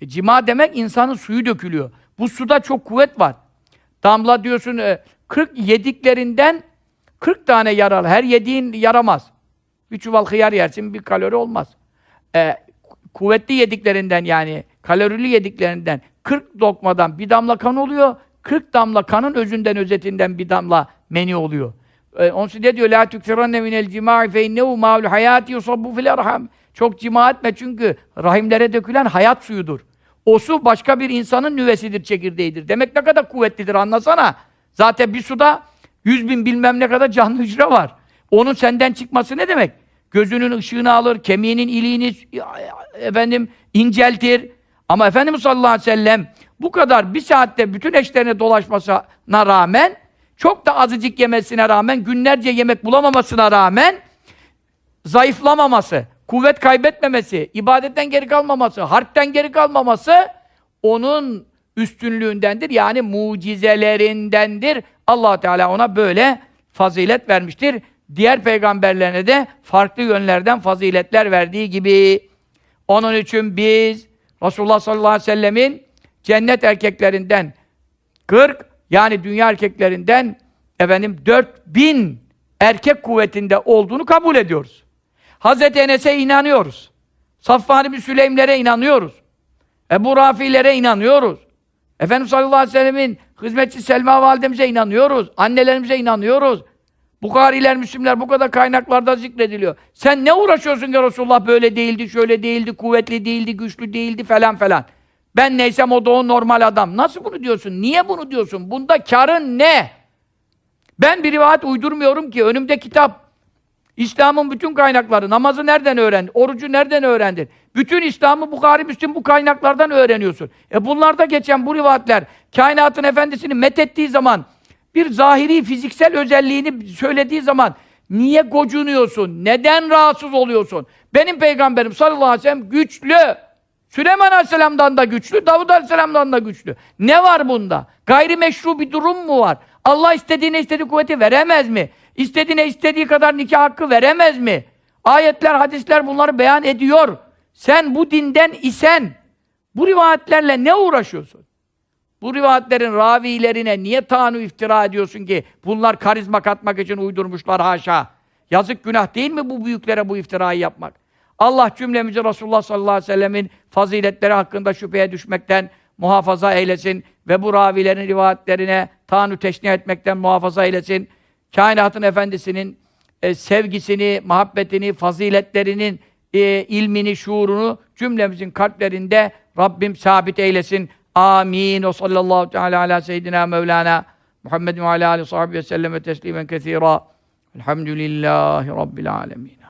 E, cima demek insanın suyu dökülüyor. Bu suda çok kuvvet var. Damla diyorsun e, 40 yediklerinden 40 tane yaralı. Her yediğin yaramaz. Bir çuval hıyar yersin bir kalori olmaz. E, kuvvetli yediklerinden yani kalorili yediklerinden 40 lokmadan bir damla kan oluyor. 40 damla kanın özünden özetinden bir damla meni oluyor. E, onun için ne diyor? La tükfiranne minel cima'i fe innehu ma'ul hayati yusabbu fil erham. Çok cima etme çünkü rahimlere dökülen hayat suyudur. O su başka bir insanın nüvesidir, çekirdeğidir. Demek ne kadar kuvvetlidir anlasana. Zaten bir suda yüz bin bilmem ne kadar canlı hücre var. Onun senden çıkması ne demek? Gözünün ışığını alır, kemiğinin iliğini efendim inceltir. Ama Efendimiz sallallahu aleyhi ve sellem bu kadar bir saatte bütün eşlerine dolaşmasına rağmen çok da azıcık yemesine rağmen, günlerce yemek bulamamasına rağmen zayıflamaması, kuvvet kaybetmemesi, ibadetten geri kalmaması, harpten geri kalmaması onun üstünlüğündendir. Yani mucizelerindendir. allah Teala ona böyle fazilet vermiştir. Diğer peygamberlerine de farklı yönlerden faziletler verdiği gibi. Onun için biz Resulullah sallallahu aleyhi ve sellemin cennet erkeklerinden 40 yani dünya erkeklerinden efendim 4000 erkek kuvvetinde olduğunu kabul ediyoruz. Hazreti Enes'e inanıyoruz. Safvan bin Süleymlere inanıyoruz. Ebu Rafi'lere inanıyoruz. Efendimiz sallallahu aleyhi ve sellemin hizmetçi Selma validemize inanıyoruz. Annelerimize inanıyoruz. Bukhariler, Müslimler bu kadar kaynaklarda zikrediliyor. Sen ne uğraşıyorsun ki Resulullah böyle değildi, şöyle değildi, kuvvetli değildi, güçlü değildi falan falan. Ben neysem o da o normal adam. Nasıl bunu diyorsun? Niye bunu diyorsun? Bunda karın ne? Ben bir rivayet uydurmuyorum ki. Önümde kitap. İslam'ın bütün kaynakları. Namazı nereden öğrendin? Orucu nereden öğrendin? Bütün İslam'ı Bukhari, Müslim bu kaynaklardan öğreniyorsun. E bunlarda geçen bu rivayetler kainatın efendisini methettiği zaman bir zahiri fiziksel özelliğini söylediği zaman niye gocunuyorsun? Neden rahatsız oluyorsun? Benim peygamberim sallallahu aleyhi ve sellem güçlü. Süleyman aleyhisselamdan da güçlü, Davud aleyhisselamdan da güçlü. Ne var bunda? Gayrimeşru bir durum mu var? Allah istediğine istediği kuvveti veremez mi? İstediğine istediği kadar nikah hakkı veremez mi? Ayetler, hadisler bunları beyan ediyor. Sen bu dinden isen bu rivayetlerle ne uğraşıyorsun? Bu rivayetlerin ravilerine niye tanu iftira ediyorsun ki? Bunlar karizma katmak için uydurmuşlar haşa. Yazık günah değil mi bu büyüklere bu iftirayı yapmak? Allah cümlemizi Resulullah sallallahu aleyhi ve sellemin faziletleri hakkında şüpheye düşmekten muhafaza eylesin ve bu ravilerin rivayetlerine tanu teşnih etmekten muhafaza eylesin. Kainatın efendisinin e, sevgisini, muhabbetini, faziletlerinin e, ilmini, şuurunu cümlemizin kalplerinde Rabbim sabit eylesin. Amin. O sallallahu teala ala seyyidina Mevlana Muhammedin ve ala sahbihi ve selleme teslimen kethira. Elhamdülillahi Rabbil alemin.